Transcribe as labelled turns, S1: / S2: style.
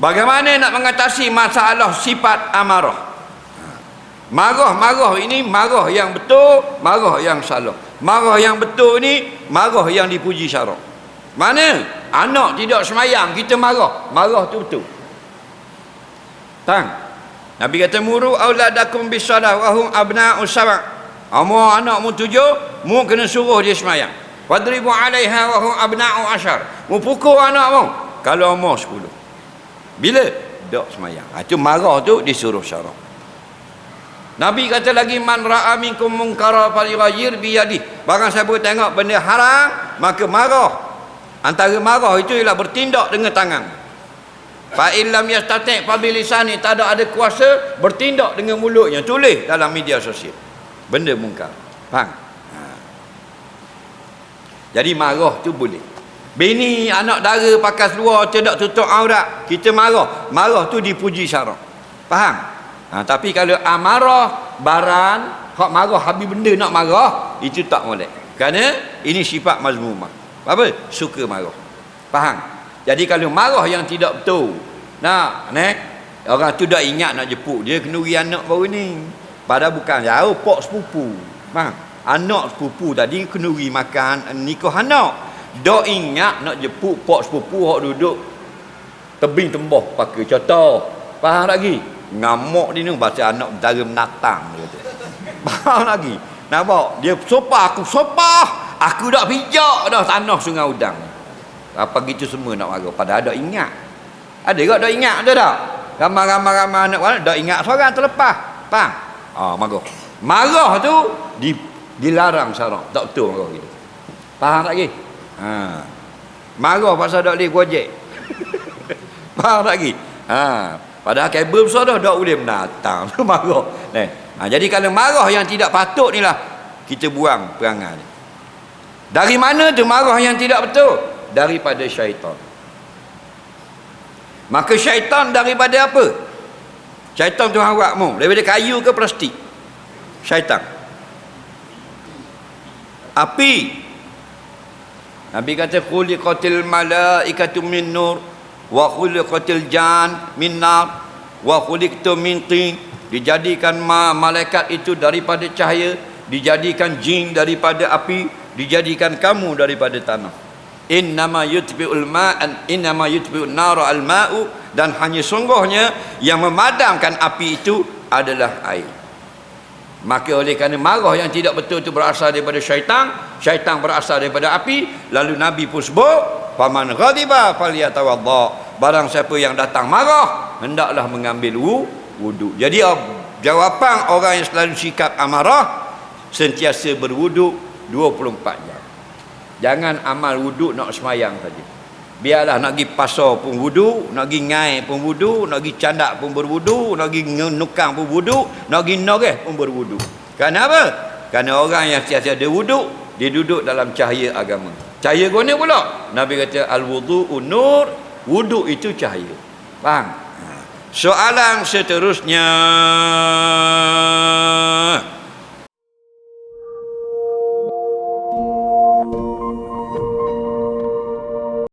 S1: bagaimana nak mengatasi masalah sifat amarah? Marah-marah ini marah yang betul marah yang salah. Marah yang betul ni marah yang dipuji syarak. Mana? Anak tidak semayang kita marah. Marah tu betul. Tang Nabi kata muru auladakum bisalah wa hum abna'u sab'a Amo anak mu tujuh mu kena suruh dia semayang. Wadribu 'alaiha wa hum abna'u ashar. Mu pukul anak mu. Kalau umur sepuluh bila dok semayang ha, tu marah tu disuruh syarak Nabi kata lagi man ra'a minkum munkara falyughayyir bi yadi. Barang siapa tengok benda haram, maka marah. Antara marah itu ialah bertindak dengan tangan. Fa in lam yastati' fa bi lisani, tak ada ada kuasa bertindak dengan mulutnya. Tulis dalam media sosial. Benda mungkar. Faham? Ha. Jadi marah tu boleh. Bini anak dara pakai seluar tidak tutup aurat, kita marah. Marah tu dipuji syarak. Faham? Ha, tapi kalau amarah baran hak marah habis benda nak marah itu tak boleh. Kerana ini sifat mazmumah. Apa? Suka marah. Faham? Jadi kalau marah yang tidak betul. Nah, ne? Orang tu dah ingat nak jepuk dia kenduri anak baru ni. Padahal bukan jauh pok sepupu. Faham? Anak sepupu tadi kenduri makan nikah anak. Dah ingat nak jepuk pok sepupu hak duduk? Tebing tembah pakai contoh. Faham lagi? ngamuk dia ni baca anak dara menatang dia kata. Faham lagi nampak dia sopah aku sopah. Aku dah pijak dah tanah sungai udang. Apa gitu semua nak marah. Pada ada ingat. Ada tak dah ingat ada tak? Ramai-ramai anak mana dah ingat seorang terlepas. Faham? Ah marah. Marah tu di dilarang syarak tak betul marah gitu. Faham tak lagi ha marah pasal tak boleh gojek faham tak lagi ha Padahal kabel besar dah tak boleh menatang. marah. Eh. Ha, jadi kalau marah yang tidak patut ni lah kita buang perangai ni. Dari mana tu marah yang tidak betul? Daripada syaitan. Maka syaitan daripada apa? Syaitan tu awakmu. Daripada kayu ke plastik? Syaitan. Api. Nabi kata khuliqatil malaikatu min nur wa khuliqatil jan min nar wa khuliqtu min tin. Dijadikan ma malaikat itu daripada cahaya dijadikan jin daripada api dijadikan kamu daripada tanah. Innama yutbi'ul ma'an innama yutbi'un nar al ma'u dan hanya sungguhnya yang memadamkan api itu adalah air maka oleh kerana marah yang tidak betul itu berasal daripada syaitan syaitan berasal daripada api lalu nabi pun sebut Faman ghadiba falyatawadda. Barang siapa yang datang marah, hendaklah mengambil wudu. Jadi jawapan orang yang selalu sikap amarah sentiasa berwuduk 24 jam. Jangan amal wuduk nak semayang saja. Biarlah nak pergi pasar pun wudu, nak pergi ngai pun wudu, nak pergi candak pun berwudu, nak pergi nukang pun wudu, nak pergi noreh pun berwudu. Kenapa? Kerana orang yang sentiasa ada wuduk, dia duduk dalam cahaya agama. Cahaya guna pula. Nabi kata al-wudu'u nur, wuduk itu cahaya. Faham? Ha. Soalan seterusnya